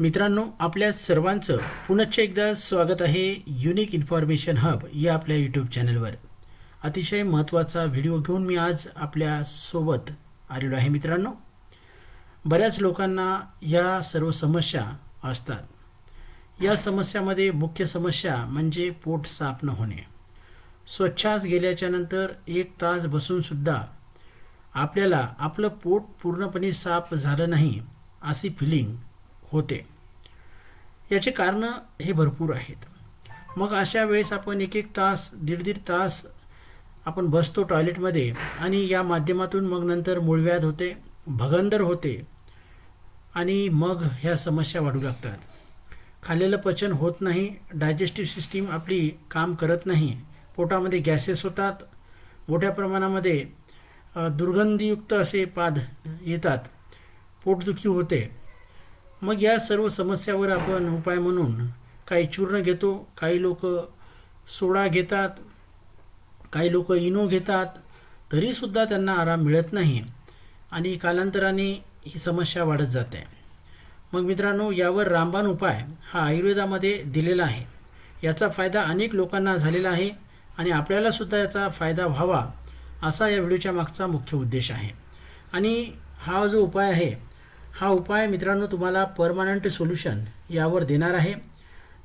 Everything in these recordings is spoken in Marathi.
मित्रांनो आपल्या सर्वांचं पुनश्च एकदा स्वागत आहे युनिक इन्फॉर्मेशन हब या आपल्या यूट्यूब चॅनलवर अतिशय महत्त्वाचा व्हिडिओ घेऊन मी आज आपल्यासोबत आलेलो आहे मित्रांनो. बऱ्याच लोकांना या सर्व समस्या असतात. या समस्यामध्ये मुख्य समस्या म्हणजे पोट साफ न होणे. स्वच्छास गेल्याच्यानंतर एक तास बसूनसुद्धा आपल्याला आपलं पोट पूर्णपणे साफ झालं नाही अशी फिलिंग होते. याचे कारणं हे भरपूर आहेत. मग अशा वेळेस आपण एक एक तास दीड दीड तास आपण बसतो टॉयलेटमध्ये आणि या माध्यमातून मग नंतर मूळव्याध होते भगंदर होते आणि मग ह्या समस्या वाढू लागतात. खाल्लेलं पचन होत नाही डायजेस्टिव्ह सिस्टीम आपली काम करत नाही पोटामध्ये गॅसेस होतात मोठ्या प्रमाणामध्ये दुर्गंधीयुक्त असे पाद येतात पोटदुखी होते. मग या सर्व समस्यावर आपण उपाय म्हणून काही चूर्ण घेतो काही लोक सोडा घेतात काही लोक इनो घेतात तरीसुद्धा त्यांना आराम मिळत नाही आणि कालांतराने ही समस्या वाढत जाते. मग मित्रांनो यावर रामबाण उपाय हा आयुर्वेदामध्ये दिलेला आहे. याचा फायदा अनेक लोकांना झालेला आहे आणि आपल्यालासुद्धा याचा फायदा व्हावा असा या व्हिडिओच्या मागचा मुख्य उद्देश आहे. आणि हा जो उपाय आहे हा उपाय मित्रांनो तुम्हाला परमानंट सोल्युशन यावर देणार आहे.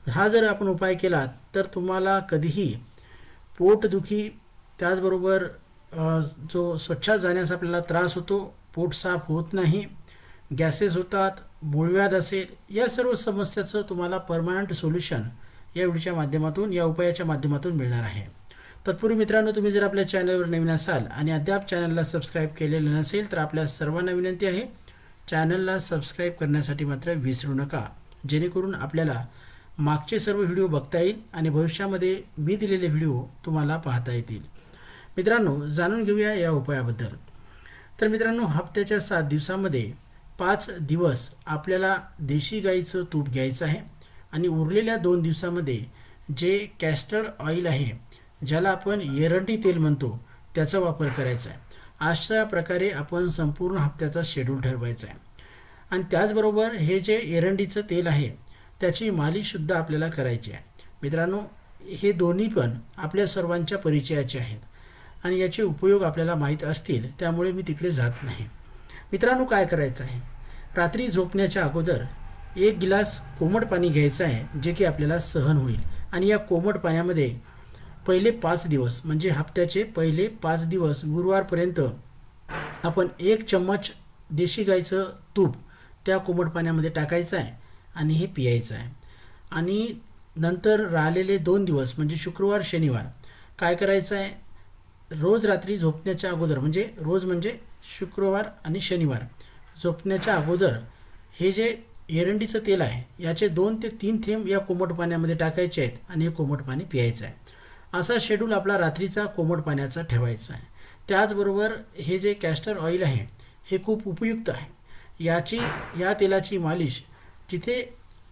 हा जर आपण उपाय केला तर तुम्हाला कधीही पोटदुखी त्याचबरोबर जो स्वच्छात जाण्याचा आपल्याला त्रास होतो पोट साफ होत नाही गॅसेस होतात मूळव्याध असेल या सर्व समस्याचं तुम्हाला परमानंट सोल्युशन या व्हिडिओच्या माध्यमातून या उपायाच्या माध्यमातून मिळणार आहे. तत्पूर्वी मित्रांनो तुम्ही जर आपल्या चॅनलवर नवीन असाल आणि अद्याप चॅनलला सबस्क्राईब केलेलं नसेल तर आपल्या सर्वांना विनंती आहे चॅनलला सबस्क्राईब करण्यासाठी मात्र विसरू नका. जेणेकरून आपल्याला मागचे सर्व व्हिडिओ बघता येईल आणि भविष्यामध्ये मी दिलेले व्हिडिओ तुम्हाला पाहता येतील. मित्रांनो जाणून घेऊया या उपायाबद्दल. तर मित्रांनो हप्त्याच्या सात दिवसामध्ये पाच दिवस आपल्याला देशी गाईचं तूप घ्यायचं आहे आणि उरलेल्या दोन दिवसामध्ये जे कॅस्टर्ड ऑइल आहे ज्याला आपण एरंडी तेल म्हणतो त्याचा वापर करायचा आहे. अशा प्रकारे आपण संपूर्ण हप्त्याचा शेड्यूल ठरवायचा आहे. आणि त्याचबरोबर हे जे एरंडीचं तेल आहे त्याची मालिशसुद्धा आपल्याला करायची आहे. मित्रांनो हे दोन्ही पण आपल्या सर्वांच्या परिचयाचे आहेत. आणि याचे उपयोग आपल्याला माहीत असतील त्यामुळे मी तिकडे जात नाही. मित्रांनो काय करायचं आहे? रात्री झोपण्याच्या अगोदर एक गिलास कोमट पाणी घ्यायचं आहे जे की आपल्याला सहन होईल. आणि या कोमट पाण्यामध्ये पहिले पाच दिवस म्हणजे हप्त्याचे पहिले पाच दिवस गुरुवारपर्यंत आपण एक चम्मच देशी गाईचं तूप त्या कोमट पाण्यामध्ये टाकायचं आहे आणि हे पियायचं आहे. आणि नंतर राहिलेले दोन दिवस म्हणजे शुक्रवार शनिवार काय करायचं आहे? रोज रात्री झोपण्याच्या अगोदर म्हणजे रोज म्हणजे शुक्रवार आणि शनिवार झोपण्याच्या अगोदर हे जे एरंडीचं तेल आहे याचे दोन ते तीन थेंब या कोमट पाण्यामध्ये टाकायचे आहेत आणि हे कोमट पाणी प्यायचं आहे. असा शेड्यूल आपला रात्रीचा कोमट पाण्याचा ठेवायचा आहे. त्याचबरोबर हे जे कॅस्टर ऑइल आहे हे खूप उपयुक्त आहे. याची या तेलाची मालिश जिथे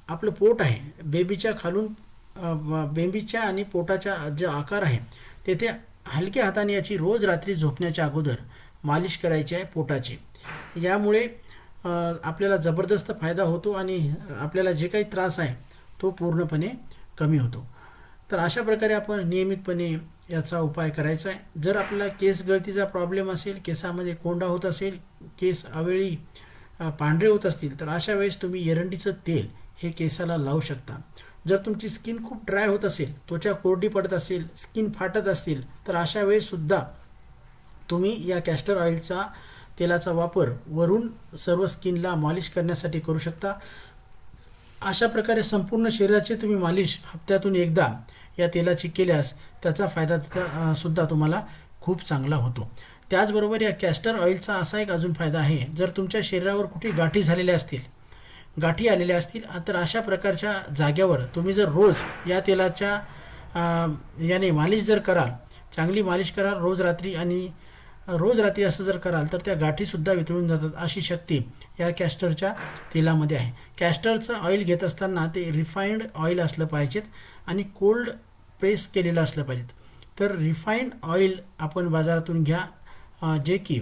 आपलं पोट आहे बेबीच्या खालून बेबीच्या आणि पोटाच्या जे आकार आहे तेथे हलक्या हाताने याची रोज रात्री झोपण्याच्या अगोदर मालिश करायची आहे पोटाची. यामुळे आपल्याला जबरदस्त फायदा होतो आणि आपल्याला जे काही त्रास आहे तो पूर्णपणे कमी होतो. तर अशा प्रकारे आपण नियमितपणे याचा उपाय करायचा आहे. जर आपल्याला केस गळतीचा प्रॉब्लेम असेल केसामध्ये कोंडा होत असेल केस अवेळी पांढरे होत असतील तर अशा वेळेस तुम्ही एरंडीचं तेल हे केसाला लावू शकता. जर तुमची स्किन खूप ड्राय होत असेल त्वचा कोरडी पडत असेल स्किन फाटत असेल तर अशा वेळेससुद्धा तुम्ही या कॅस्टर ऑइलचा तेलाचा वापर वरून सर्व स्किनला मालिश करण्यासाठी करू शकता. अशा प्रकारे संपूर्ण शरीराची तुम्ही मालिश हप्त्यातून एकदा या तेलाची केल्यास त्याचा फायदा सुद्धा तुम्हाला खूप चांगला होतो. त्याचबरोबर या कॅस्टर ऑइलचा असा एक अजून फायदा आहे जर तुमच्या शरीरावर कुठे गाठी झालेल्या असतील गाठी आलेल्या असतील तर अशा प्रकारच्या जाग्यावर तुम्ही जर रोज या तेलाच्या याने मालिश जर कराल चांगली मालिश कराल रोज रात्री आणि रोज रात्री असं जर कराल तर त्या गाठीसुद्धा वितळून जातात अशी शक्ती या कॅस्टरच्या तेलामध्ये आहे. कॅस्टरचं ऑइल घेत असताना ते रिफाईंड ऑइल असलं पाहिजेत आणि कोल्ड प्रेस केलेलं असलं पाहिजेत. तर रिफाईंड ऑइल आपण बाजारातून घ्या जे की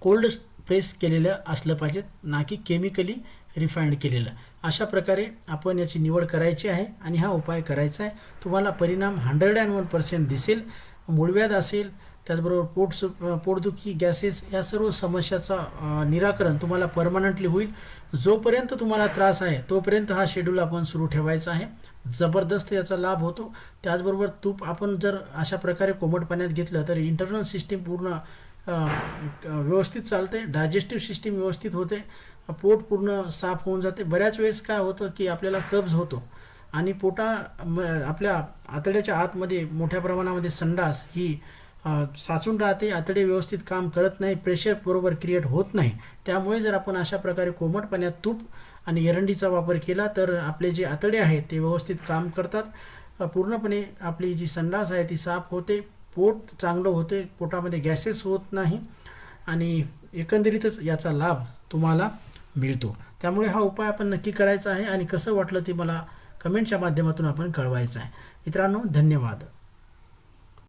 कोल्ड प्रेस केलेलं असलं पाहिजेत ना की केमिकली रिफाईंड केलेलं. अशा प्रकारे आपण याची निवड करायची आहे आणि हा उपाय करायचा आहे. तुम्हाला परिणाम हंड्रेड अँड वन पर्सेंट दिसेल मूळव्याध असेल त्याचबरोबर पोट सु पोटदुखी गॅसेस या सर्व समस्याचा निराकरण तुम्हाला परमनंटली होईल. जोपर्यंत तुम्हाला त्रास आहे तोपर्यंत हा शेड्यूल आपण सुरू ठेवायचा आहे. जबरदस्त याचा लाभ होतो. त्याचबरोबर तूप आपण जर अशा प्रकारे कोमट पाण्यात घेतलं तर इंटरनल सिस्टीम पूर्ण व्यवस्थित चालते. डायजेस्टिव्ह सिस्टीम व्यवस्थित होते. पोट पूर्ण साफ होऊन जाते. बऱ्याच वेळेस काय होतं की आपल्याला कब्ज होतो आणि पोटा म, आपल्या आतड्याच्या आतमध्ये मोठ्या प्रमाणामध्ये संडास ही साचून राहते आतडे व्यवस्थित काम करत नाही प्रेशर बरोबर क्रिएट होत नाही. त्यामुळे जर आपण अशा प्रकारे कोमट पाण्यात तूप आणि एरंडीचा वापर केला तर आपले जे आतडे आहेत ते व्यवस्थित काम करतात. पूर्णपणे आपली जी संडास आहे ती साफ होते. पोट चांगलं होते पोटामध्ये गॅसेस होत नाही आणि एकंदरीतच याचा लाभ तुम्हाला मिळतो. त्यामुळे हा उपाय आपण नक्की करायचा आहे आणि कसं वाटलं ते मला कमेंटच्या माध्यमातून आपण कळवायचं आहे. मित्रांनो धन्यवाद.